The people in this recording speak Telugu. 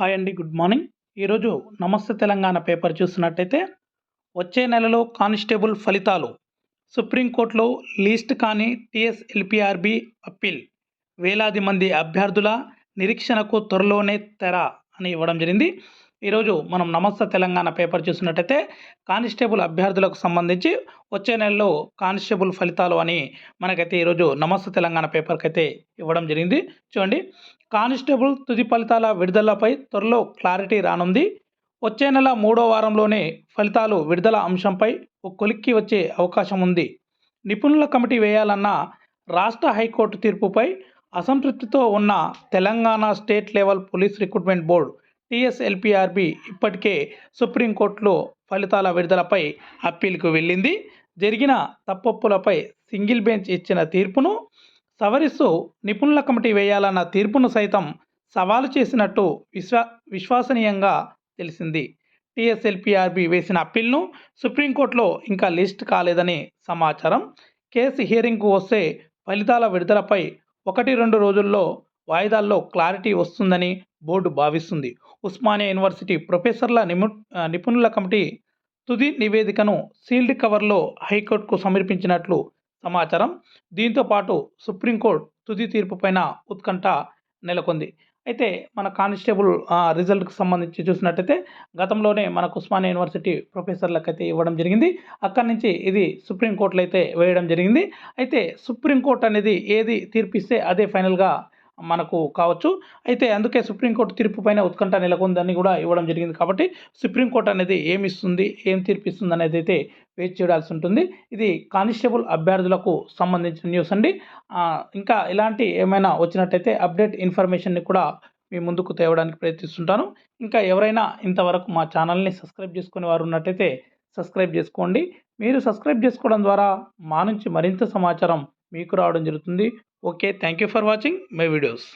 హాయ్ అండి గుడ్ మార్నింగ్. ఈరోజు నమస్తే తెలంగాణ పేపర్ చూసినట్టయితే వచ్చే నెలలో కానిస్టేబుల్ ఫలితాలు. సుప్రీంకోర్టులో లీస్ట్ కాని టీఎస్ ఎల్పిఆర్బి అప్పీల్. వేలాది మంది అభ్యర్థుల నిరీక్షణకు త్వరలోనే తెర అని ఇవ్వడం జరిగింది. ఈరోజు మనం నమస్తే తెలంగాణ పేపర్ చూసినట్టయితే కానిస్టేబుల్ అభ్యర్థులకు సంబంధించి వచ్చే నెలలో కానిస్టేబుల్ ఫలితాలు అని మనకైతే ఈరోజు నమస్తే తెలంగాణ పేపర్కి అయితే ఇవ్వడం జరిగింది. చూడండి. కానిస్టేబుల్ తుది ఫలితాల విడుదలపై త్వరలో క్లారిటీ రానుంది. వచ్చే నెల మూడో వారంలోనే ఫలితాలు విడుదల అంశంపై ఒక కొలిక్కి వచ్చే అవకాశం ఉంది. నిపుణుల కమిటీ వేయాలన్న రాష్ట్ర హైకోర్టు తీర్పుపై అసంతృప్తితో ఉన్న Telangana state level police recruitment board TSLPRB ఇప్పటికే సుప్రీంకోర్టులో ఫలితాల విడుదలపై అప్పీల్కు వెళ్ళింది. జరిగిన తప్పొప్పులపై సింగిల్ బెంచ్ ఇచ్చిన తీర్పును సవరిస్తూ నిపుణుల కమిటీ వేయాలన్న తీర్పును సైతం సవాలు చేసినట్టు విశ్వా విశ్వసనీయంగా తెలిసింది. టీఎస్ఎల్పిఆర్బి వేసిన అప్పీల్ను సుప్రీంకోర్టులో ఇంకా లిస్ట్ కాలేదని సమాచారం. కేసు హియరింగ్కు వస్తే ఫలితాల విడుదలపై ఒకటి రెండు రోజుల్లో వాయిదాల్లో క్లారిటీ వస్తుందని బోర్డు భావిస్తుంది. ఉస్మానియా యూనివర్సిటీ ప్రొఫెసర్ల నిము నిపుణుల కమిటీ తుది నివేదికను సీల్డ్ కవర్లో హైకోర్టుకు సమర్పించినట్లు సమాచారం. దీంతో పాటు సుప్రీంకోర్టు తుది తీర్పుపైన ఉత్కంఠ నెలకొంది. అయితే మన కానిస్టేబుల్ రిజల్ట్కి సంబంధించి చూసినట్టయితే గతంలోనే మనకు ఉస్మానియా యూనివర్సిటీ ప్రొఫెసర్లకు అయితే ఇవ్వడం జరిగింది. అక్కడి నుంచి ఇది సుప్రీంకోర్టులో అయితే వేయడం జరిగింది. అయితే సుప్రీంకోర్టు అనేది ఏది తీర్పిస్తే అదే ఫైనల్గా మనకు కావచ్చు. అయితే అందుకే సుప్రీంకోర్టు తీర్పు పైన ఉత్కంఠ నెలకొందని కూడా ఇవ్వడం జరిగింది కాబట్టి సుప్రీంకోర్టు అనేది ఏమి ఇస్తుంది ఏం తీర్పిస్తుంది అనేది అయితే వెయిట్ చేయాల్సి ఉంటుంది. ఇది కానిస్టేబుల్ అభ్యర్థులకు సంబంధించిన న్యూస్ అండి. ఇంకా ఇలాంటి ఏమైనా వచ్చినట్టయితే అప్డేట్ ఇన్ఫర్మేషన్ని కూడా మీ ముందుకు తేవడానికి ప్రయత్నిస్తుంటాను. ఇంకా ఎవరైనా ఇంతవరకు మా ఛానల్ని సబ్స్క్రైబ్ చేసుకునే వారు ఉన్నట్టయితే సబ్స్క్రైబ్ చేసుకోండి. మీరు సబ్స్క్రైబ్ చేసుకోవడం ద్వారా మా నుంచి మరింత సమాచారం మీకు రావడం జరుగుతుంది. Okay thank you for watching my videos